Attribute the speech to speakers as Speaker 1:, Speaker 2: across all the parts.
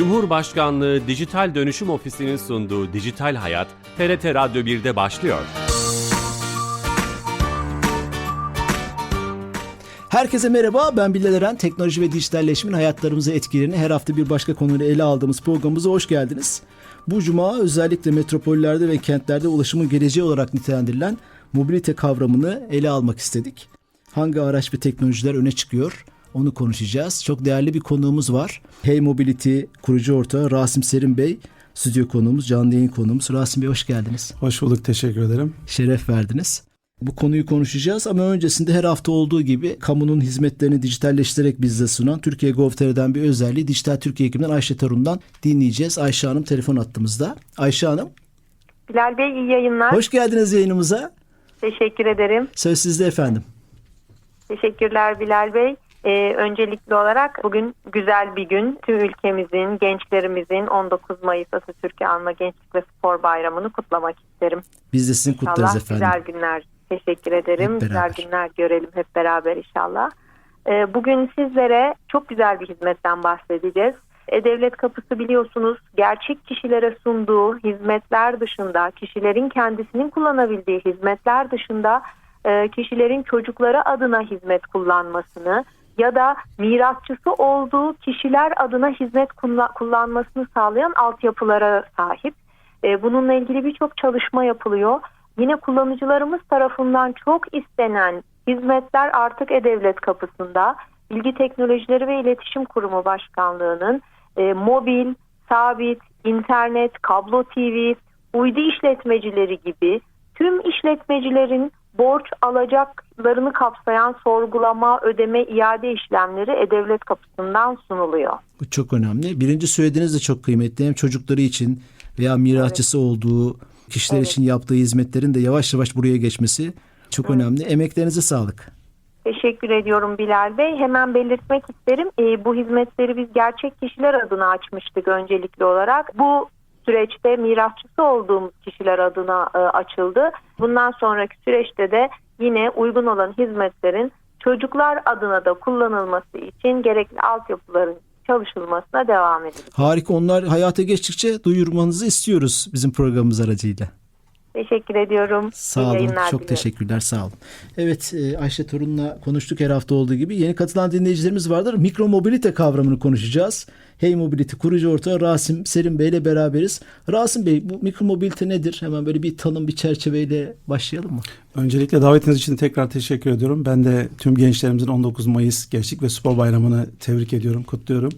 Speaker 1: Cumhurbaşkanlığı Dijital Dönüşüm Ofisi'nin sunduğu Dijital Hayat, TRT Radyo 1'de başlıyor.
Speaker 2: Herkese merhaba, ben Bilal Eren. Teknoloji ve dijitalleşmenin hayatlarımıza etkilerini her hafta bir başka konuyla ele aldığımız programımıza hoş geldiniz. Bu cuma özellikle metropollerde ve kentlerde ulaşımın geleceği olarak nitelendirilen mobilite kavramını ele almak istedik. Hangi araç ve teknolojiler öne çıkıyor? Onu konuşacağız. Çok değerli bir konuğumuz var. Hey Mobility kurucu ortağı Rasim Serin Bey. Stüdyo konuğumuz, canlı yayın konuğumuz. Rasim Bey hoş geldiniz.
Speaker 3: Hoş bulduk, teşekkür ederim.
Speaker 2: Şeref verdiniz. Bu konuyu konuşacağız ama öncesinde her hafta olduğu gibi kamunun hizmetlerini dijitalleştirerek bize sunan Türkiye Gov.tr'den bir özelliği Dijital Türkiye ekibinden Ayşe Tarun'dan dinleyeceğiz. Ayşe Hanım telefon attığımızda. Ayşe Hanım
Speaker 4: Bilal Bey iyi yayınlar.
Speaker 2: hoş geldiniz yayınımıza.
Speaker 4: Teşekkür ederim.
Speaker 2: Söz sizde efendim.
Speaker 4: Teşekkürler Bilal Bey. Ee, öncelikli olarak bugün güzel bir gün. Tüm ülkemizin, gençlerimizin 19 Mayıs Atatürk'ü anma Gençlik ve Spor Bayramı'nı kutlamak isterim.
Speaker 2: Biz de sizin kutlarız
Speaker 4: İnşallah
Speaker 2: efendim.
Speaker 4: güzel günler. Teşekkür ederim. Güzel günler görelim hep beraber inşallah. Ee, bugün sizlere çok güzel bir hizmetten bahsedeceğiz. E-Devlet Kapısı biliyorsunuz gerçek kişilere sunduğu hizmetler dışında, kişilerin kendisinin kullanabildiği hizmetler dışında e, kişilerin çocukları adına hizmet kullanmasını ya da mirasçısı olduğu kişiler adına hizmet kullan- kullanmasını sağlayan altyapılara sahip. E, Bununla ilgili birçok çalışma yapılıyor. Yine kullanıcılarımız tarafından çok istenen hizmetler artık E-Devlet kapısında. Bilgi Teknolojileri ve İletişim Kurumu Başkanlığı'nın e, mobil, sabit, internet, kablo TV, uydu işletmecileri gibi tüm işletmecilerin borç alacaklarını kapsayan sorgulama, ödeme, iade işlemleri E-Devlet kapısından sunuluyor.
Speaker 2: Bu çok önemli. Birinci söylediğiniz de çok kıymetli. Hem çocukları için veya mirasçısı olduğu kişiler
Speaker 4: Evet.
Speaker 2: için yaptığı hizmetlerin de yavaş yavaş buraya geçmesi çok önemli. Emeklerinize sağlık.
Speaker 4: Teşekkür ediyorum Bilal Bey. Hemen belirtmek isterim. Ee, bu hizmetleri biz gerçek kişiler adına açmıştık öncelikli olarak. Bu süreçte mirasçısı olduğumuz kişiler adına e, açıldı. Bundan sonraki süreçte de yine uygun olan hizmetlerin çocuklar adına da kullanılması için gerekli altyapıların çalışılmasına devam edilir.
Speaker 2: Harika. Onlar hayata geçtikçe duyurmanızı istiyoruz bizim programımız aracıyla.
Speaker 4: Teşekkür ediyorum.
Speaker 2: Sağ olun. Çok
Speaker 4: diliyorum.
Speaker 2: teşekkürler. Sağ olun. Evet e, Ayşe Torun'la konuştuk her hafta olduğu gibi. Yeni katılan dinleyicilerimiz vardır. Mikro mobilite kavramını konuşacağız. Hey Mobility kurucu ortağı Rasim Serin Bey ile beraberiz. Rasim Bey bu mikro mobilite nedir? Hemen böyle bir tanım bir çerçeveyle başlayalım mı?
Speaker 3: Öncelikle davetiniz için tekrar teşekkür ediyorum. Ben de tüm gençlerimizin 19 Mayıs Gençlik ve Spor Bayramı'nı tebrik ediyorum, kutluyorum.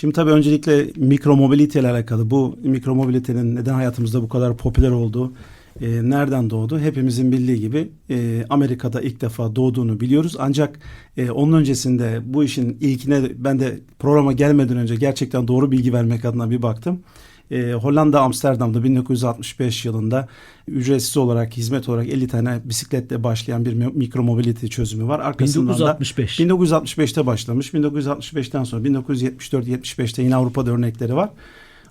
Speaker 3: Şimdi tabii öncelikle mikro mobilite ile alakalı bu mikro mobilitenin neden hayatımızda bu kadar popüler olduğu, e, nereden doğdu? Hepimizin bildiği gibi e, Amerika'da ilk defa doğduğunu biliyoruz. Ancak e, onun öncesinde bu işin ilkine ben de programa gelmeden önce gerçekten doğru bilgi vermek adına bir baktım. E, Hollanda Amsterdam'da 1965 yılında ücretsiz olarak hizmet olarak 50 tane bisikletle başlayan bir mi- mikro mobility çözümü var. Arkasından
Speaker 2: 1965.
Speaker 3: da 1965'te başlamış. 1965'ten sonra 1974-75'te yine Avrupa'da örnekleri var.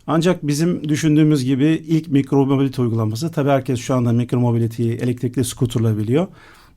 Speaker 3: Ancak bizim düşündüğümüz gibi ilk mikro mobility uygulaması tabii herkes şu anda mikro mobility'yi elektrikli skuterla biliyor.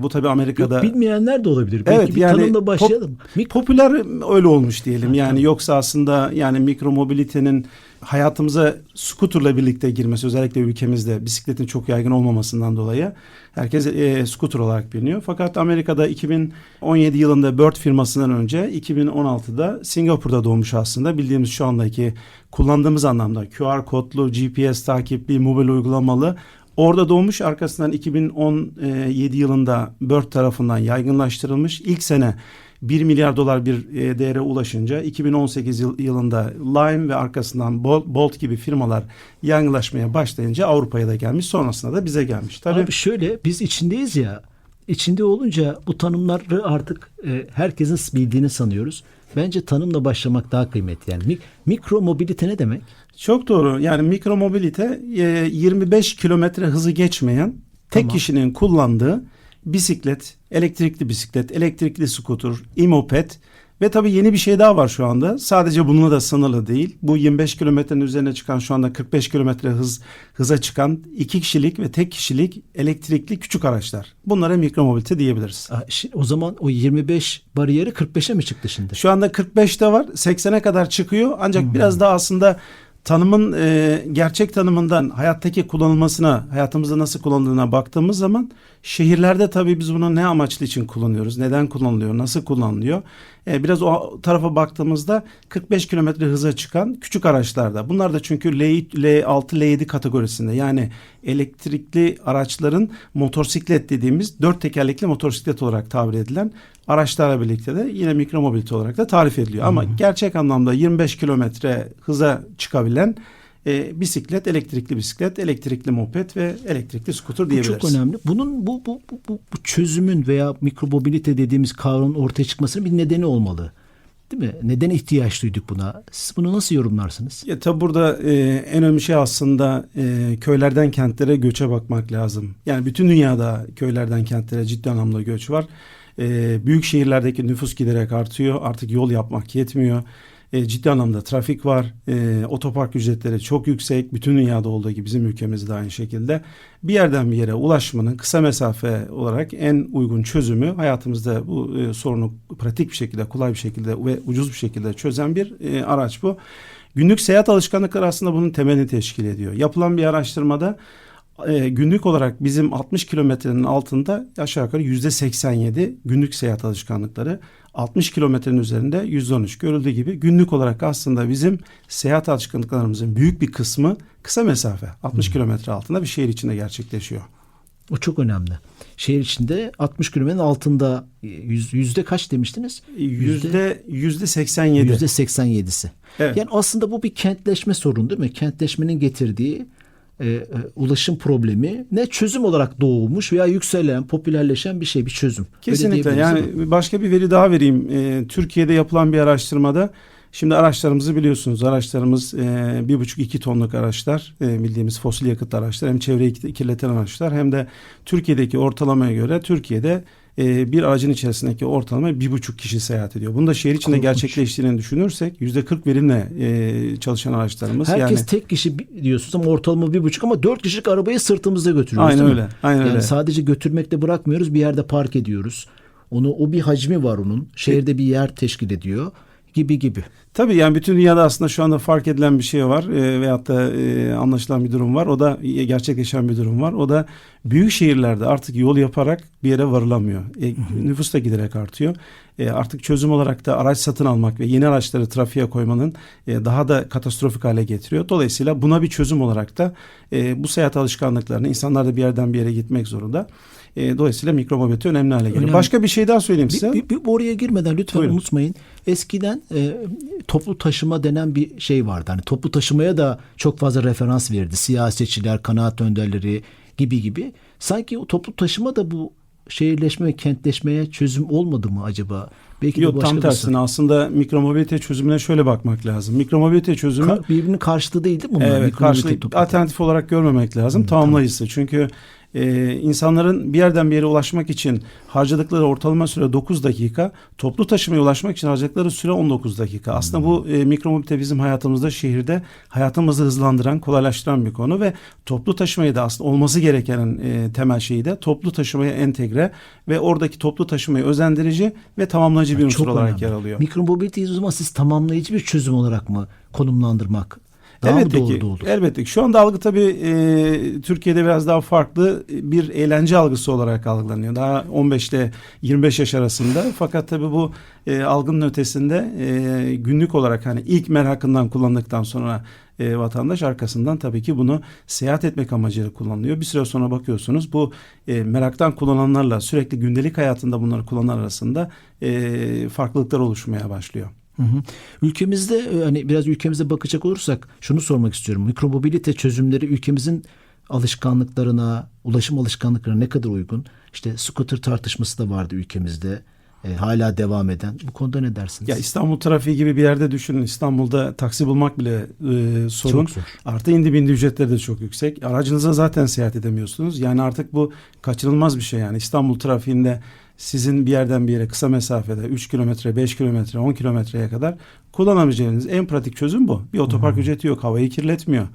Speaker 3: Bu tabii Amerika'da
Speaker 2: Yok, bilmeyenler de olabilir. Belki
Speaker 3: Evet,
Speaker 2: bir
Speaker 3: yani
Speaker 2: tanımla
Speaker 3: pop-
Speaker 2: başlayalım. Mik-
Speaker 3: popüler öyle olmuş diyelim. Yani
Speaker 2: tamam.
Speaker 3: yoksa aslında yani mikro mobilitenin hayatımıza skuterla birlikte girmesi özellikle ülkemizde bisikletin çok yaygın olmamasından dolayı herkes e, skuter olarak biliniyor. Fakat Amerika'da 2017 yılında Bird firmasından önce 2016'da Singapur'da doğmuş aslında bildiğimiz şu andaki kullandığımız anlamda QR kodlu, GPS takipli, mobil uygulamalı Orada doğmuş arkasından 2017 yılında Bird tarafından yaygınlaştırılmış. İlk sene 1 milyar dolar bir e, değere ulaşınca 2018 yıl- yılında Lime ve arkasından Bolt, gibi firmalar yaygınlaşmaya başlayınca Avrupa'ya da gelmiş. Sonrasında da bize gelmiş. Tabii
Speaker 2: Abi şöyle biz içindeyiz ya. İçinde olunca bu tanımları artık e, herkesin bildiğini sanıyoruz. Bence tanımla başlamak daha kıymetli. Yani mik- mikro mobilite ne demek?
Speaker 3: Çok doğru. Yani mikro mobilite e, 25 kilometre hızı geçmeyen tek
Speaker 2: Tamam.
Speaker 3: kişinin kullandığı bisiklet, elektrikli bisiklet, elektrikli skuter, imoped Ve tabii yeni bir şey daha var şu anda. Sadece bununla da sınırlı değil. Bu 25 kilometrenin üzerine çıkan şu anda 45 kilometre hız hıza çıkan iki kişilik ve tek kişilik elektrikli küçük araçlar. Bunlara mikromobilite diyebiliriz.
Speaker 2: O zaman o 25 bariyeri 45'e mi çıktı şimdi?
Speaker 3: Şu anda 45'te var, 80'e kadar çıkıyor. Ancak biraz daha aslında tanımın e, gerçek tanımından hayattaki kullanılmasına, hayatımızda nasıl kullanıldığına baktığımız zaman şehirlerde tabii biz bunu ne amaçlı için kullanıyoruz, neden kullanılıyor, nasıl kullanılıyor? E, biraz o tarafa baktığımızda 45 kilometre hıza çıkan küçük araçlarda. Bunlar da çünkü L, L6, L7 kategorisinde yani elektrikli araçların motosiklet dediğimiz dört tekerlekli motosiklet olarak tabir edilen araçlarla birlikte de yine mikromobilite olarak da tarif ediliyor. Ama gerçek anlamda 25 kilometre hıza çıkabilen e, bisiklet, elektrikli bisiklet, elektrikli moped ve elektrikli skuter
Speaker 2: Bu
Speaker 3: diyebiliriz.
Speaker 2: çok önemli. Bunun bu, bu, bu, bu, bu çözümün veya mikromobilite dediğimiz kavramın ortaya çıkmasının bir nedeni olmalı. Değil mi? Neden ihtiyaç duyduk buna? Siz bunu nasıl yorumlarsınız?
Speaker 3: Ya tabi burada e, en önemli şey aslında e, köylerden kentlere göçe bakmak lazım. Yani bütün dünyada köylerden kentlere ciddi anlamda göç var. E, büyük şehirlerdeki nüfus giderek artıyor. Artık yol yapmak yetmiyor. E, ciddi anlamda trafik var. E, otopark ücretleri çok yüksek. Bütün dünyada olduğu gibi bizim ülkemizde aynı şekilde. Bir yerden bir yere ulaşmanın kısa mesafe olarak en uygun çözümü hayatımızda bu e, sorunu pratik bir şekilde, kolay bir şekilde ve ucuz bir şekilde çözen bir e, araç bu. Günlük seyahat alışkanlıkları aslında bunun temelini teşkil ediyor. Yapılan bir araştırmada e, günlük olarak bizim 60 kilometrenin altında aşağı yukarı yüzde 87 günlük seyahat alışkanlıkları. 60 kilometrenin üzerinde yüzde 13 görüldüğü gibi günlük olarak aslında bizim seyahat alışkanlıklarımızın büyük bir kısmı kısa mesafe 60 kilometre altında bir şehir içinde gerçekleşiyor.
Speaker 2: O çok önemli. Şehir içinde 60 kilometrenin altında yüz- yüzde kaç demiştiniz?
Speaker 3: Yüzde yüzde 87.
Speaker 2: Yüzde 87'si.
Speaker 3: Evet.
Speaker 2: Yani aslında bu bir kentleşme sorunu değil mi? Kentleşmenin getirdiği e, e, ulaşım problemi ne çözüm olarak doğmuş veya yükselen, popülerleşen bir şey, bir çözüm.
Speaker 3: Kesinlikle
Speaker 2: değil mi?
Speaker 3: yani başka bir veri daha vereyim. Ee, Türkiye'de yapılan bir araştırmada şimdi araçlarımızı biliyorsunuz araçlarımız e, bir buçuk iki tonluk araçlar e, bildiğimiz fosil yakıt araçlar hem çevreyi kirleten araçlar hem de Türkiye'deki ortalamaya göre Türkiye'de e, bir aracın içerisindeki ortalama bir buçuk kişi seyahat ediyor. Bunu da şehir içinde
Speaker 2: Korkunç.
Speaker 3: gerçekleştiğini düşünürsek yüzde 40 verimle e, çalışan araçlarımız.
Speaker 2: Herkes
Speaker 3: yani,
Speaker 2: tek kişi diyorsunuz ama ortalama bir buçuk ama dört kişilik arabayı sırtımızda götürüyoruz
Speaker 3: Aynen
Speaker 2: değil mi?
Speaker 3: öyle, aynen
Speaker 2: yani
Speaker 3: öyle.
Speaker 2: sadece götürmekte bırakmıyoruz bir yerde park ediyoruz. Onu o bir hacmi var onun. Şehirde bir yer teşkil ediyor gibi gibi.
Speaker 3: Tabii yani bütün dünyada aslında şu anda fark edilen bir şey var e, veyahut da e, anlaşılan bir durum var. O da gerçekleşen bir durum var. O da büyük şehirlerde artık yol yaparak bir yere varılamıyor. E, nüfus da giderek artıyor. E, artık çözüm olarak da araç satın almak ve yeni araçları trafiğe koymanın e, daha da katastrofik hale getiriyor. Dolayısıyla buna bir çözüm olarak da e, bu seyahat alışkanlıklarını insanlar da bir yerden bir yere gitmek zorunda. E, dolayısıyla mikromobilite önemli hale geliyor.
Speaker 2: Önemli.
Speaker 3: Başka bir şey daha söyleyeyim size.
Speaker 2: Bir, bir, bir oraya girmeden lütfen
Speaker 3: Buyurun.
Speaker 2: unutmayın. Eskiden e, toplu taşıma denen bir şey vardı. Hani toplu taşımaya da çok fazla referans verirdi. Siyasetçiler, kanaat önderleri gibi gibi. Sanki o toplu taşıma da bu şehirleşme ve kentleşmeye çözüm olmadı mı acaba? Belki
Speaker 3: Yok tam tersine aslında mikromobilite çözümüne şöyle bakmak lazım. Mikromobilite çözümü
Speaker 2: Ka- birbirinin karşıtı değil değil mi bunlar?
Speaker 3: Evet,
Speaker 2: toplu-
Speaker 3: alternatif olarak görmemek lazım. tamamlayıcısı. Çünkü e, insanların bir yerden bir yere ulaşmak için harcadıkları ortalama süre 9 dakika, toplu taşımaya ulaşmak için harcadıkları süre 19 dakika. Aslında bu e, mikromobilite bizim hayatımızda, şehirde hayatımızı hızlandıran, kolaylaştıran bir konu ve toplu taşımayı da aslında olması gereken e, temel şeyi de toplu taşımaya entegre ve oradaki toplu taşımayı özendirici ve tamamlayıcı bir unsur
Speaker 2: Çok
Speaker 3: olarak
Speaker 2: önemli.
Speaker 3: yer alıyor.
Speaker 2: Mikromobiliteyi o zaman siz tamamlayıcı bir çözüm olarak mı konumlandırmak daha
Speaker 3: elbette
Speaker 2: doğru
Speaker 3: ki,
Speaker 2: da olur?
Speaker 3: elbette ki. Şu anda algı tabii e, Türkiye'de biraz daha farklı bir eğlence algısı olarak algılanıyor. Daha 15 ile 25 yaş arasında. Fakat tabii bu e, algının ötesinde e, günlük olarak hani ilk merakından kullandıktan sonra e, vatandaş arkasından tabii ki bunu seyahat etmek amacıyla kullanılıyor. Bir süre sonra bakıyorsunuz bu e, meraktan kullananlarla sürekli gündelik hayatında bunları kullanan arasında e, farklılıklar oluşmaya başlıyor.
Speaker 2: Hı hı. Ülkemizde e, hani biraz ülkemize bakacak olursak şunu sormak istiyorum. Mikromobilite çözümleri ülkemizin alışkanlıklarına, ulaşım alışkanlıklarına ne kadar uygun? İşte scooter tartışması da vardı ülkemizde. e, hala devam eden. Bu konuda ne dersiniz?
Speaker 3: Ya İstanbul trafiği gibi bir yerde düşünün. İstanbul'da taksi bulmak bile e, sorun.
Speaker 2: Çok zor.
Speaker 3: Artı indi bindi ücretleri de çok yüksek. Aracınıza zaten seyahat edemiyorsunuz. Yani artık bu kaçınılmaz bir şey yani. İstanbul trafiğinde sizin bir yerden bir yere kısa mesafede 3 kilometre, 5 kilometre, 10 kilometreye kadar kullanabileceğiniz en pratik çözüm bu. Bir otopark ücreti yok, havayı kirletmiyor.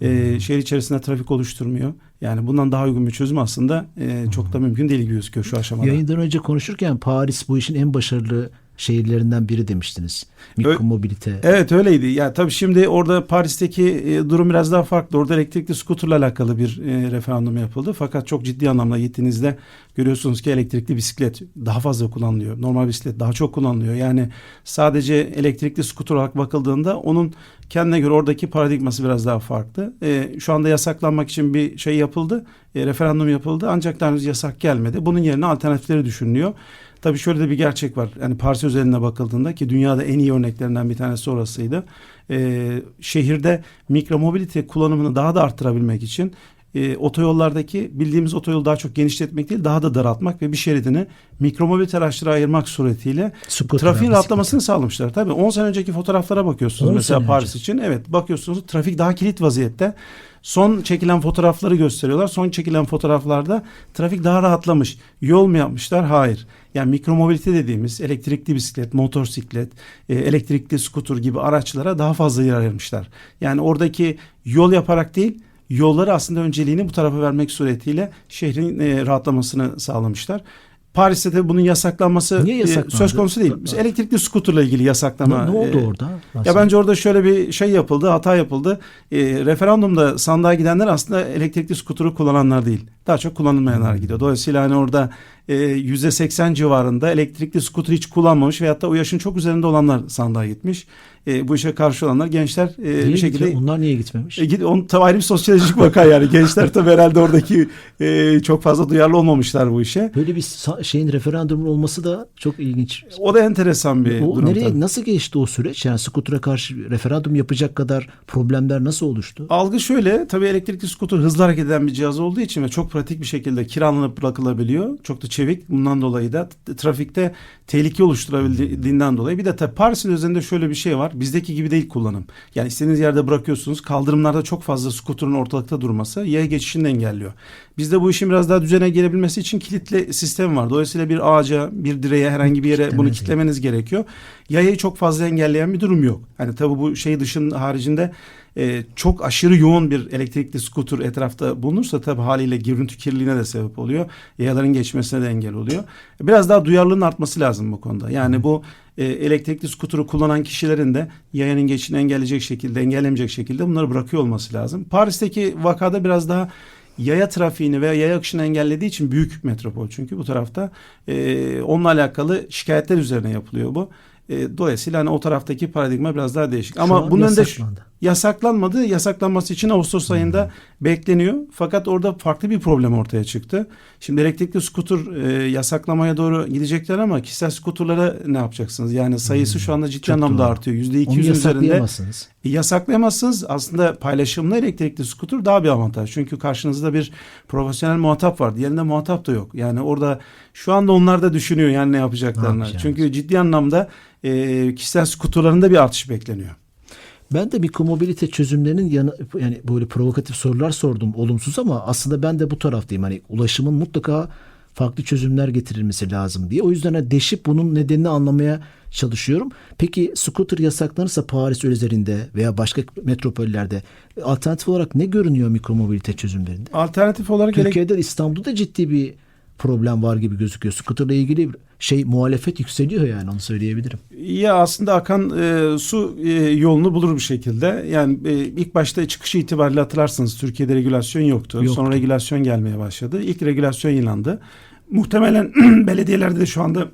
Speaker 3: Ee, şehir içerisinde trafik oluşturmuyor. Yani bundan daha uygun bir çözüm aslında e, çok da mümkün değil gibi gözüküyor şu aşamada.
Speaker 2: Yayından önce konuşurken Paris bu işin en başarılı şehirlerinden biri demiştiniz. Mikromobilite.
Speaker 3: Evet öyleydi. Ya tabii şimdi orada Paris'teki e, durum biraz daha farklı. Orada elektrikli skuterla alakalı bir e, referandum yapıldı. Fakat çok ciddi anlamda gittiğinizde görüyorsunuz ki elektrikli bisiklet daha fazla kullanılıyor. Normal bisiklet daha çok kullanılıyor. Yani sadece elektrikli skuter olarak bakıldığında onun kendine göre oradaki paradigması biraz daha farklı. E, şu anda yasaklanmak için bir şey yapıldı. E, referandum yapıldı. Ancak daha henüz yasak gelmedi. Bunun yerine alternatifleri düşünülüyor. Tabii şöyle de bir gerçek var. Yani Paris özeline bakıldığında ki dünyada en iyi örneklerinden bir tanesi orasıydı. Ee, şehirde mikromobilite kullanımını daha da arttırabilmek için e, otoyollardaki bildiğimiz otoyolu daha çok genişletmek değil daha da daraltmak ve bir şeridini mikromobilite araçlara ayırmak suretiyle
Speaker 2: Scooter,
Speaker 3: trafiğin rahatlamasını sağlamışlar. Tabii 10 sene önceki fotoğraflara bakıyorsunuz
Speaker 2: 10
Speaker 3: mesela Paris için. Evet bakıyorsunuz trafik daha kilit vaziyette. Son çekilen fotoğrafları gösteriyorlar. Son çekilen fotoğraflarda trafik daha rahatlamış. Yol mu yapmışlar? Hayır. Yani mikromobilite dediğimiz elektrikli bisiklet, motosiklet, e, elektrikli skuter gibi araçlara daha fazla yer ayırmışlar. Yani oradaki yol yaparak değil, yolları aslında önceliğini bu tarafa vermek suretiyle şehrin e, rahatlamasını sağlamışlar. Paris'te de bunun yasaklanması
Speaker 2: Niye
Speaker 3: e,
Speaker 2: yasaklandı?
Speaker 3: söz konusu değil. Biz elektrikli skuterla ilgili yasaklama.
Speaker 2: Ne, ne oldu
Speaker 3: e,
Speaker 2: orada?
Speaker 3: ya bence orada şöyle bir şey yapıldı, hata yapıldı. E, referandumda sandığa gidenler aslında elektrikli skuturu kullananlar değil. Daha çok kullanılmayanlar gidiyor. Dolayısıyla hani orada e, %80 civarında elektrikli skuter hiç kullanmamış veyahut da o yaşın çok üzerinde olanlar sandığa gitmiş. E, bu işe karşı olanlar gençler e,
Speaker 2: Niye
Speaker 3: bir şekilde...
Speaker 2: gitmiyor? Onlar niye gitmemiş?
Speaker 3: E, git- onun tabii ayrı bir sosyolojik vaka yani. Gençler tabii herhalde oradaki e, çok fazla duyarlı olmamışlar bu işe.
Speaker 2: Böyle bir şeyin referandumun olması da çok ilginç.
Speaker 3: O da enteresan bir
Speaker 2: O
Speaker 3: durum
Speaker 2: nereye
Speaker 3: tabii.
Speaker 2: nasıl geçti o süreç? Yani skutura karşı referandum yapacak kadar problemler nasıl oluştu?
Speaker 3: Algı şöyle tabii elektrikli skuter hızlı hareket eden bir cihaz olduğu için ve çok pratik bir şekilde kiralanıp bırakılabiliyor. Çok da çevik bundan dolayı da trafikte tehlike oluşturabildiğinden dolayı. Bir de Paris'in üzerinde şöyle bir şey var. Bizdeki gibi değil kullanım. Yani istediğiniz yerde bırakıyorsunuz. Kaldırımlarda çok fazla skuterın ortalıkta durması yaya geçişini engelliyor. Bizde bu işin biraz daha düzene gelebilmesi için kilitli sistem var. Dolayısıyla bir ağaca, bir direğe, herhangi bir yere bunu
Speaker 2: Kitlemeniz
Speaker 3: kitlemeniz gerekiyor. Yayayı çok fazla engelleyen bir durum yok. Hani tabii bu şey dışın haricinde e, çok aşırı yoğun bir elektrikli skuter etrafta bulunursa tabii haliyle görüntü kirliliğine de sebep oluyor. Yayaların geçmesine de engel oluyor. Biraz daha duyarlılığın artması lazım bu konuda. Yani bu e, elektrikli skuturu kullanan kişilerin de yayanın geçişini engelleyecek şekilde, engellemeyecek şekilde bunları bırakıyor olması lazım. Paris'teki vakada biraz daha yaya trafiğini veya yaya akışını engellediği için büyük metropol çünkü bu tarafta e, onunla alakalı şikayetler üzerine yapılıyor bu. E, dolayısıyla hani o taraftaki paradigma biraz daha değişik. Ama bunun önünde. Yasaklanmadı. Yasaklanması için Ağustos ayında bekleniyor. Fakat orada farklı bir problem ortaya çıktı. Şimdi elektrikli skuter e, yasaklamaya doğru gidecekler ama kişisel skuterlara ne yapacaksınız? Yani sayısı şu anda ciddi
Speaker 2: Çok
Speaker 3: anlamda
Speaker 2: doğru.
Speaker 3: artıyor.
Speaker 2: Onu
Speaker 3: %200'ün üzerinde.
Speaker 2: yasaklayamazsınız.
Speaker 3: E, Yasaklayamazsınız. Aslında paylaşımlı elektrikli skuter daha bir avantaj. Çünkü karşınızda bir profesyonel muhatap var. Diğerinde muhatap da yok. Yani orada şu anda onlar da düşünüyor yani ne
Speaker 2: Ne
Speaker 3: yapacaklarını.
Speaker 2: yapacağını.
Speaker 3: Çünkü ciddi anlamda e, kişisel skuterlarında bir artış bekleniyor.
Speaker 2: Ben de mikromobilite çözümlerinin yanı yani böyle provokatif sorular sordum olumsuz ama aslında ben de bu taraftayım. Hani ulaşımın mutlaka farklı çözümler getirilmesi lazım diye. O yüzden hani deşip bunun nedenini anlamaya çalışıyorum. Peki scooter yasaklanırsa Paris üzerinde veya başka metropollerde alternatif olarak ne görünüyor mikromobilite çözümlerinde?
Speaker 3: Alternatif olarak
Speaker 2: Türkiye'de İstanbul'da da ciddi bir problem var gibi gözüküyor. Scooter'la ilgili şey muhalefet yükseliyor yani onu söyleyebilirim.
Speaker 3: Ya aslında akan e, su e, yolunu bulur bir şekilde. Yani e, ilk başta çıkışı itibariyle hatırlarsınız Türkiye'de regülasyon yoktu.
Speaker 2: Yoktu.
Speaker 3: Sonra regülasyon gelmeye başladı. İlk regülasyon yayınlandı. Muhtemelen belediyelerde de şu anda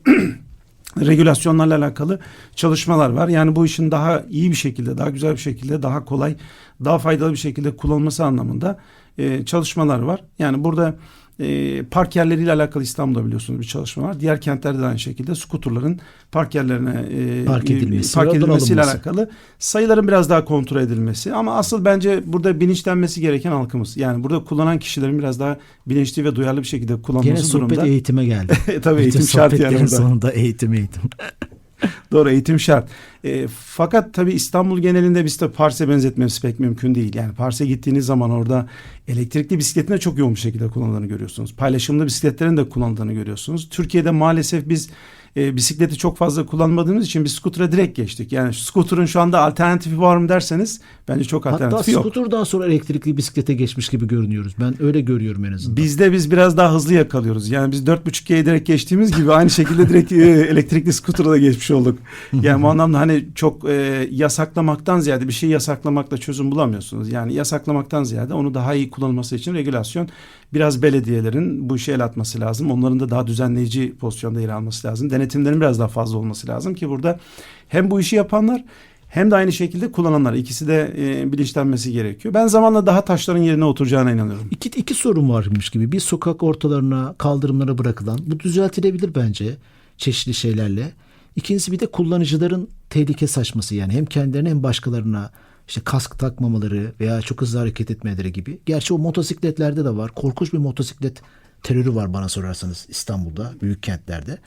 Speaker 3: regülasyonlarla alakalı çalışmalar var. Yani bu işin daha iyi bir şekilde, daha güzel bir şekilde, daha kolay, daha faydalı bir şekilde kullanılması anlamında e, çalışmalar var. Yani burada E, park yerleriyle alakalı İstanbul'da biliyorsunuz bir çalışma var. Diğer kentlerde de aynı şekilde skuturların park yerlerine e,
Speaker 2: Park
Speaker 3: e,
Speaker 2: edilmesi,
Speaker 3: park edilmesiyle
Speaker 2: alınması.
Speaker 3: alakalı sayıların biraz daha kontrol edilmesi. Ama asıl bence burada bilinçlenmesi gereken halkımız. Yani burada kullanan kişilerin biraz daha bilinçli ve duyarlı bir şekilde
Speaker 2: Gene
Speaker 3: kullanması
Speaker 2: sohbet
Speaker 3: durumda.
Speaker 2: eğitime geldi.
Speaker 3: Tabii eğitim
Speaker 2: Bütün
Speaker 3: şart yani
Speaker 2: sohbetlerin
Speaker 3: burada.
Speaker 2: sonunda eğitim eğitim.
Speaker 3: Doğru eğitim şart. E, fakat tabii İstanbul genelinde biz de Pars'e benzetmemiz pek mümkün değil. Yani Pars'e gittiğiniz zaman orada elektrikli bisikletin de çok yoğun bir şekilde kullanıldığını görüyorsunuz. Paylaşımlı bisikletlerin de kullanıldığını görüyorsunuz. Türkiye'de maalesef biz e, bisikleti çok fazla kullanmadığımız için biz skutura direkt geçtik. Yani skuturun şu anda alternatifi var mı derseniz bence çok
Speaker 2: Hatta
Speaker 3: alternatifi yok.
Speaker 2: skuter daha sonra elektrikli bisiklete geçmiş gibi görünüyoruz. Ben öyle görüyorum en azından.
Speaker 3: Bizde biz biraz daha hızlı yakalıyoruz. Yani biz 4.5G'ye direkt geçtiğimiz gibi aynı şekilde direkt e, elektrikli skutura da geçmiş olduk. Yani bu anlamda hani çok e, yasaklamaktan ziyade bir şeyi yasaklamakla çözüm bulamıyorsunuz. Yani yasaklamaktan ziyade onu daha iyi kullanılması için regülasyon biraz belediyelerin bu işe el atması lazım. Onların da daha düzenleyici pozisyonda yer alması lazım. Denetimlerin biraz daha fazla olması lazım ki burada hem bu işi yapanlar hem de aynı şekilde kullananlar ikisi de e, bilinçlenmesi gerekiyor. Ben zamanla daha taşların yerine oturacağına inanıyorum.
Speaker 2: İki, iki sorun varmış gibi. Bir sokak ortalarına, kaldırımlara bırakılan. Bu düzeltilebilir bence çeşitli şeylerle. İkincisi bir de kullanıcıların tehlike saçması yani hem kendilerine hem başkalarına işte kask takmamaları veya çok hızlı hareket etmeleri gibi. Gerçi o motosikletlerde de var. Korkunç bir motosiklet terörü var bana sorarsanız İstanbul'da, büyük kentlerde.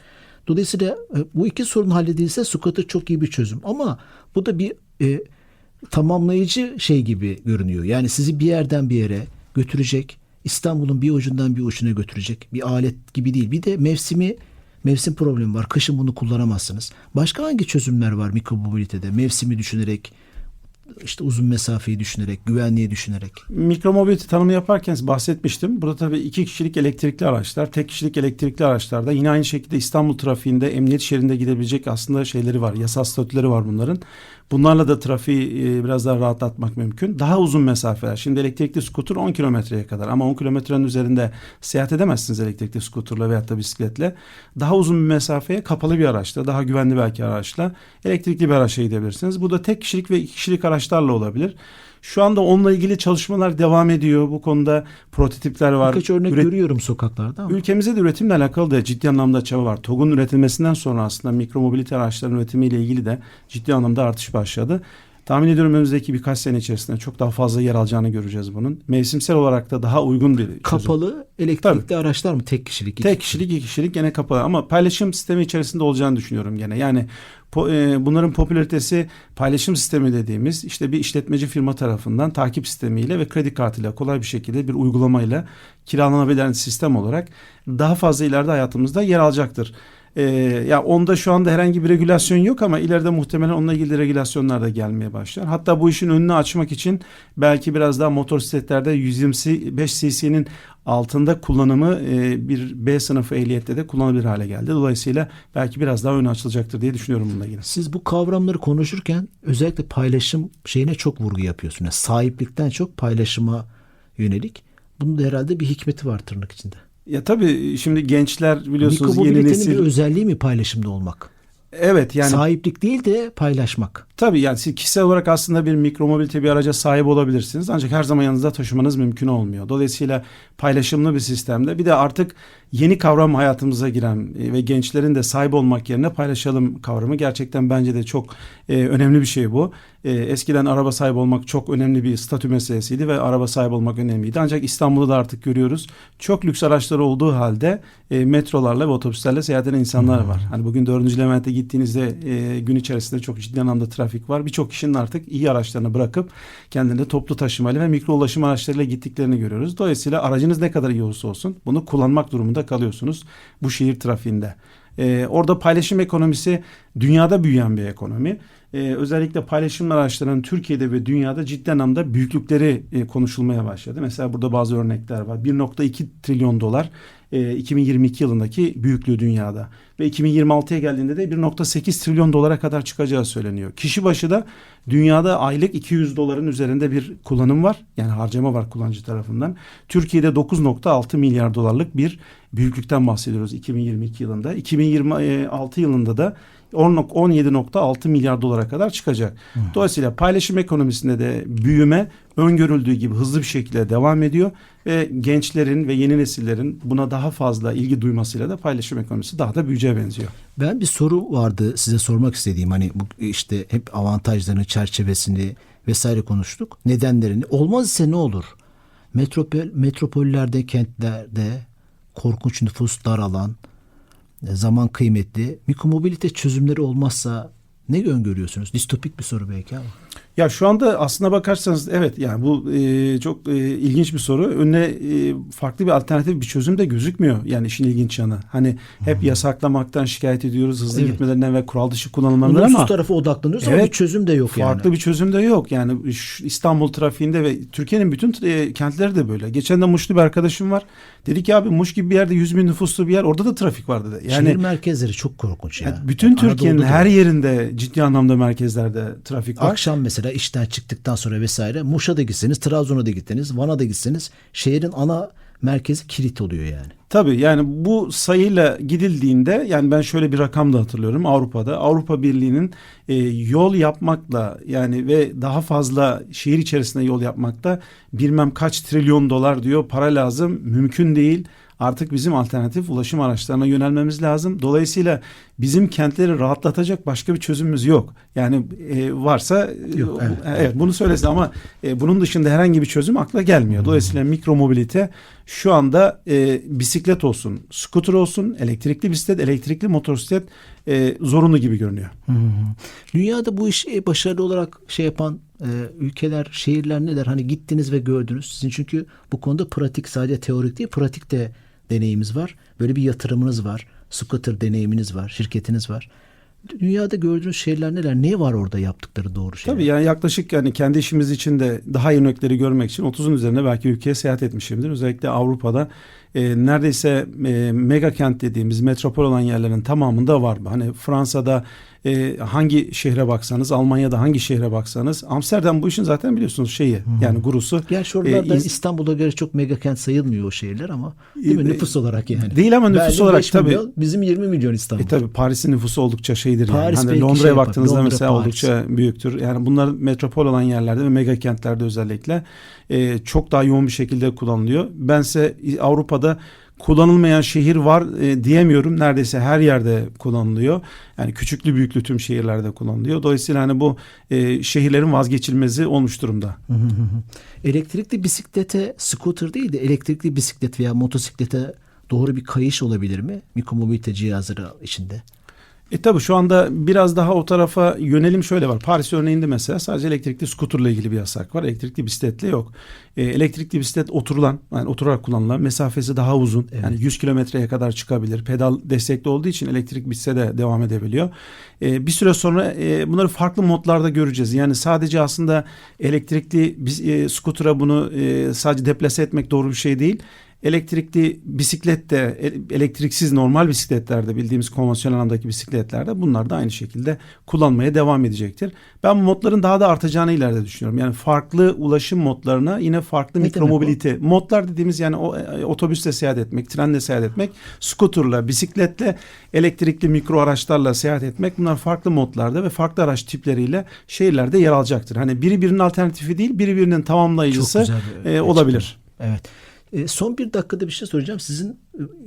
Speaker 2: Dolayısıyla e, bu iki sorun halledilse scooter çok iyi bir çözüm. Ama bu da bir e, tamamlayıcı şey gibi görünüyor. Yani sizi bir yerden bir yere götürecek. İstanbul'un bir ucundan bir ucuna götürecek. Bir alet gibi değil. Bir de mevsimi mevsim problemi var. Kışın bunu kullanamazsınız. Başka hangi çözümler var mikromobilitede? Mevsimi düşünerek, işte uzun mesafeyi düşünerek, güvenliği düşünerek.
Speaker 3: Mikromobilite tanımı yaparken bahsetmiştim. Burada tabii iki kişilik elektrikli araçlar, tek kişilik elektrikli araçlarda yine aynı şekilde İstanbul trafiğinde emniyet şeridinde gidebilecek aslında şeyleri var. Yasal statüleri var bunların. Bunlarla da trafiği e, biraz daha rahatlatmak mümkün. Daha uzun mesafeler. Şimdi elektrikli skuter 10 kilometreye kadar ama 10 kilometrenin üzerinde seyahat edemezsiniz elektrikli skuterla veyahut da bisikletle. Daha uzun bir mesafeye kapalı bir araçla, daha güvenli belki araçla elektrikli bir araçla gidebilirsiniz. Bu da tek kişilik ve iki kişilik araçlarla olabilir. Şu anda onunla ilgili çalışmalar devam ediyor. Bu konuda prototipler var.
Speaker 2: Birkaç örnek
Speaker 3: Üret-
Speaker 2: görüyorum sokaklarda ama.
Speaker 3: Ülkemizde de üretimle alakalı da ciddi anlamda çaba var. TOG'un üretilmesinden sonra aslında mikromobilite araçlarının üretimiyle ilgili de ciddi anlamda artış başladı. Tahmin ediyorum önümüzdeki birkaç sene içerisinde çok daha fazla yer alacağını göreceğiz bunun. Mevsimsel olarak da daha uygun bir çözüm.
Speaker 2: Kapalı elektrikli araçlar mı? Tek kişilik.
Speaker 3: Tek kişilik, iki kişilik gene kapalı ama paylaşım sistemi içerisinde olacağını düşünüyorum gene. Yani po- e, bunların popülaritesi paylaşım sistemi dediğimiz işte bir işletmeci firma tarafından takip sistemiyle ve kredi kartıyla kolay bir şekilde bir uygulamayla kiralanabilen sistem olarak daha fazla ileride hayatımızda yer alacaktır. E, ya onda şu anda herhangi bir regülasyon yok ama ileride muhtemelen onunla ilgili regülasyonlar da gelmeye başlar. Hatta bu işin önünü açmak için belki biraz daha motosikletlerde 125 cc'nin altında kullanımı e, bir B sınıfı ehliyette de kullanılabilir hale geldi. Dolayısıyla belki biraz daha önü açılacaktır diye düşünüyorum bununla ilgili.
Speaker 2: Siz bu kavramları konuşurken özellikle paylaşım şeyine çok vurgu yapıyorsunuz. Yani sahiplikten çok paylaşıma yönelik. Bunun da herhalde bir hikmeti var tırnak içinde.
Speaker 3: Ya tabii şimdi gençler biliyorsunuz yeni nesil.
Speaker 2: bir özelliği mi paylaşımda olmak?
Speaker 3: Evet yani
Speaker 2: Sahiplik değil de paylaşmak.
Speaker 3: Tabii yani siz kişisel olarak aslında bir mikromobilite bir araca sahip olabilirsiniz. Ancak her zaman yanınızda taşımanız mümkün olmuyor. Dolayısıyla paylaşımlı bir sistemde bir de artık yeni kavram hayatımıza giren e, ve gençlerin de sahip olmak yerine paylaşalım kavramı gerçekten bence de çok e, önemli bir şey bu. E, eskiden araba sahibi olmak çok önemli bir statü meselesiydi ve araba sahibi olmak önemliydi. Ancak İstanbul'da da artık görüyoruz. Çok lüks araçları olduğu halde e, metrolarla ve otobüslerle seyahat eden insanlar var. Hani bugün 4. Levent'e gittiğinizde e, gün içerisinde çok ciddi anlamda trafik var. Birçok kişinin artık iyi araçlarını bırakıp kendilerine toplu taşımayla ve mikro ulaşım araçlarıyla gittiklerini görüyoruz. Dolayısıyla aracınız ne kadar iyi olursa olsun bunu kullanmak durumunda kalıyorsunuz bu şehir trafiğinde. Ee, orada paylaşım ekonomisi dünyada büyüyen bir ekonomi. Ee, özellikle paylaşım araçlarının Türkiye'de ve dünyada ciddi anlamda büyüklükleri e, konuşulmaya başladı. Mesela burada bazı örnekler var. 1.2 trilyon dolar e, 2022 yılındaki büyüklüğü dünyada ve 2026'ya geldiğinde de 1.8 trilyon dolara kadar çıkacağı söyleniyor. Kişi başı da dünyada aylık 200 doların üzerinde bir kullanım var. Yani harcama var kullanıcı tarafından. Türkiye'de 9.6 milyar dolarlık bir büyüklükten bahsediyoruz 2022 yılında. 2026 yılında da 10 17.6 milyar dolara kadar çıkacak. Dolayısıyla paylaşım ekonomisinde de büyüme öngörüldüğü gibi hızlı bir şekilde devam ediyor ve gençlerin ve yeni nesillerin buna daha fazla ilgi duymasıyla da paylaşım ekonomisi daha da büyüyeceğe benziyor.
Speaker 2: Ben bir soru vardı size sormak istediğim hani bu işte hep avantajlarını, çerçevesini vesaire konuştuk. Nedenlerini. Olmaz ise ne olur? Metropol metropollerde, kentlerde korkunç nüfus dar alan, e, zaman kıymetli. Mikromobilite çözümleri olmazsa ne öngörüyorsunuz? Distopik bir soru belki ama.
Speaker 3: Ya şu anda aslına bakarsanız evet yani bu e, çok e, ilginç bir soru. Önüne e, farklı bir alternatif bir çözüm de gözükmüyor. Yani işin ilginç yanı. Hani hep yasaklamaktan şikayet ediyoruz hızlı
Speaker 2: Evet.
Speaker 3: gitmelerinden ve kural dışı kullanımlarından
Speaker 2: Bunun
Speaker 3: ama
Speaker 2: sus tarafa odaklanıyoruz ama
Speaker 3: Evet,
Speaker 2: bir çözüm de yok yani.
Speaker 3: farklı bir çözüm de yok. Yani şu İstanbul trafiğinde ve Türkiye'nin bütün e, kentleri de böyle. Geçen de Muş'lu bir arkadaşım var. Dedi ki abi Muş gibi bir yerde 100 bin nüfuslu bir yer orada da trafik var dedi. Yani
Speaker 2: Şehir merkezleri çok korkunç ya.
Speaker 3: yani bütün
Speaker 2: Yani
Speaker 3: Türkiye'nin her yerinde ciddi anlamda merkezlerde trafik var.
Speaker 2: Akşam mesela işten çıktıktan sonra vesaire Muş'a da gitseniz, Trabzon'a da gitseniz, Van'a da gitseniz şehrin ana merkezi kilit oluyor yani.
Speaker 3: Tabii yani bu sayıyla gidildiğinde yani ben şöyle bir rakam da hatırlıyorum Avrupa'da Avrupa Birliği'nin e, yol yapmakla yani ve daha fazla şehir içerisinde yol yapmakta bilmem kaç trilyon dolar diyor para lazım mümkün değil. Artık bizim alternatif ulaşım araçlarına yönelmemiz lazım. Dolayısıyla bizim kentleri rahatlatacak başka bir çözümümüz yok. Yani e, varsa
Speaker 2: Yok,
Speaker 3: e,
Speaker 2: evet.
Speaker 3: evet, bunu söylesin ama e, bunun dışında herhangi bir çözüm akla gelmiyor. Dolayısıyla mikromobilite şu anda e, bisiklet olsun, scooter olsun, elektrikli bisiklet, elektrikli motosiklet e, zorunlu gibi görünüyor.
Speaker 2: Dünyada bu işi başarılı olarak şey yapan e, ülkeler, şehirler neler? Hani gittiniz ve gördünüz. Sizin çünkü bu konuda pratik sadece teorik değil, pratik de deneyimiz var. Böyle bir yatırımınız var. Scooter deneyiminiz var, şirketiniz var. Dünyada gördüğünüz şeyler neler? Ne var orada yaptıkları doğru şeyler?
Speaker 3: Tabii yani yaklaşık yani kendi işimiz için de daha iyi örnekleri görmek için 30'un üzerinde belki ülkeye seyahat etmişimdir. Özellikle Avrupa'da e, neredeyse e, mega kent dediğimiz metropol olan yerlerin tamamında var. Hani Fransa'da e, hangi şehre baksanız, Almanya'da hangi şehre baksanız, Amsterdam bu işin zaten biliyorsunuz şeyi yani gurusu.
Speaker 2: Gerçi oralarda
Speaker 3: E,
Speaker 2: İstanbul'a göre çok mega kent sayılmıyor o şehirler ama değil mi?
Speaker 3: E,
Speaker 2: Nüfus olarak yani.
Speaker 3: değil ama nüfus
Speaker 2: Berlin
Speaker 3: olarak
Speaker 2: 5
Speaker 3: tabii.
Speaker 2: milyon, bizim 20 milyon İstanbul.
Speaker 3: E tabi Paris'in nüfusu oldukça şeydir
Speaker 2: Paris
Speaker 3: yani. Hani Londra'ya
Speaker 2: şey
Speaker 3: baktığınızda
Speaker 2: Londra,
Speaker 3: mesela
Speaker 2: Paris.
Speaker 3: oldukça büyüktür. Yani bunlar metropol olan yerlerde ve mega kentlerde özellikle e, çok daha yoğun bir şekilde kullanılıyor. Bense Avrupa'da kullanılmayan şehir var e, diyemiyorum. Neredeyse her yerde kullanılıyor. Yani küçüklü büyüklü tüm şehirlerde kullanılıyor. Dolayısıyla hani bu e, şehirlerin vazgeçilmezi olmuş durumda.
Speaker 2: Elektrikli bisiklete scooter değil de elektrikli bisiklet veya motosiklete doğru bir kayış olabilir mi? Mikromobilite cihazları içinde.
Speaker 3: E tabi şu anda biraz daha o tarafa yönelim şöyle var. Paris örneğinde mesela sadece elektrikli skuterla ilgili bir yasak var. Elektrikli bisikletle yok. E, elektrikli bisiklet oturulan yani oturarak kullanılan mesafesi daha uzun.
Speaker 2: Evet.
Speaker 3: Yani 100 kilometreye kadar çıkabilir. Pedal destekli olduğu için elektrik bitse de devam edebiliyor. E, bir süre sonra e, bunları farklı modlarda göreceğiz. Yani sadece aslında elektrikli e, skutura bunu e, sadece deplase etmek doğru bir şey değil. Elektrikli bisiklet de e- elektriksiz normal bisikletlerde bildiğimiz konvansiyonel anlamdaki bisikletlerde bunlar da aynı şekilde kullanmaya devam edecektir. Ben bu modların daha da artacağını ileride düşünüyorum. Yani farklı ulaşım modlarına yine farklı
Speaker 2: Ne
Speaker 3: mikromobilite modlar dediğimiz yani o, e, otobüsle seyahat etmek, trenle seyahat etmek, skuterla, bisikletle, elektrikli mikro araçlarla seyahat etmek bunlar farklı modlarda ve farklı araç tipleriyle şehirlerde yer alacaktır. Hani biri birinin alternatifi değil, biri birinin tamamlayıcısı e, olabilir.
Speaker 2: Evet. E, son bir dakikada bir şey soracağım. Sizin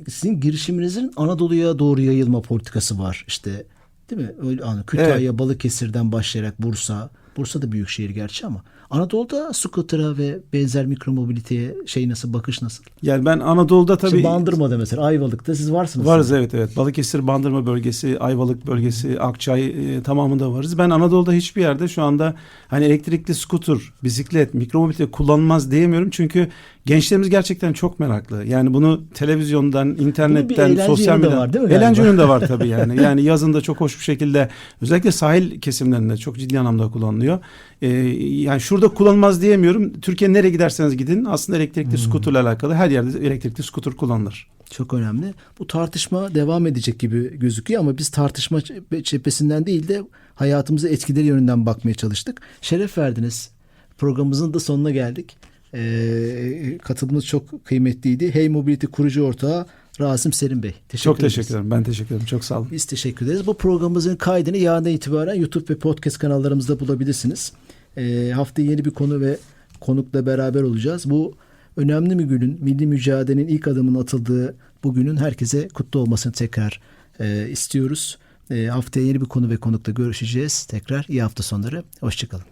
Speaker 2: sizin girişiminizin Anadolu'ya doğru yayılma politikası var. İşte değil mi? Öyle hani Kütahya, Balıkesir'den başlayarak Bursa. Bursa da büyük şehir gerçi ama Anadolu'da scooter'a ve benzer mikromobiliteye şey nasıl bakış nasıl?
Speaker 3: Yani ben Anadolu'da tabii
Speaker 2: İşte Bandırma'da mesela Ayvalık'ta siz varsınız.
Speaker 3: Varız evet evet. Balıkesir, Bandırma bölgesi, Ayvalık bölgesi, Akçay e, tamamında varız. Ben Anadolu'da hiçbir yerde şu anda hani elektrikli skuter, bisiklet, mikromobilite kullanılmaz diyemiyorum. Çünkü gençlerimiz gerçekten çok meraklı. Yani bunu televizyondan, internetten, sosyal medyadan.
Speaker 2: var değil mi
Speaker 3: Eğlence yönü de var tabii yani. Yani yazın da çok hoş bir şekilde özellikle sahil kesimlerinde çok ciddi anlamda kullanılıyor. Ee, yani şurada kullanılmaz diyemiyorum. Türkiye nereye giderseniz gidin aslında elektrikli skuterle alakalı her yerde elektrikli skuter kullanılır.
Speaker 2: Çok önemli. Bu tartışma devam edecek gibi gözüküyor ama biz tartışma cephe- cephesinden değil de hayatımıza etkileri yönünden bakmaya çalıştık. Şeref verdiniz. Programımızın da sonuna geldik. Ee, katılımınız çok kıymetliydi. Hey Mobility kurucu ortağı Rasim Selim Bey. Teşekkür
Speaker 3: Çok
Speaker 2: ederiz.
Speaker 3: teşekkür ederim. Ben teşekkür ederim. Çok sağ olun.
Speaker 2: Biz teşekkür ederiz. Bu programımızın kaydını yarından itibaren YouTube ve podcast kanallarımızda bulabilirsiniz. Ee, haftaya yeni bir konu ve konukla beraber olacağız. Bu önemli bir günün, milli mücadelenin ilk adımının atıldığı bugünün herkese kutlu olmasını tekrar e, istiyoruz. E, haftaya yeni bir konu ve konukla görüşeceğiz. Tekrar iyi hafta sonları. Hoşçakalın.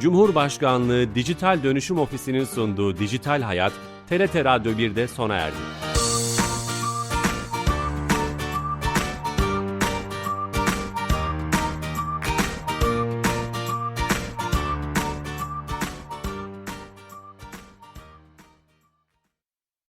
Speaker 1: Cumhurbaşkanlığı Dijital Dönüşüm Ofisi'nin sunduğu Dijital Hayat, TRT Radyo 1'de sona erdi.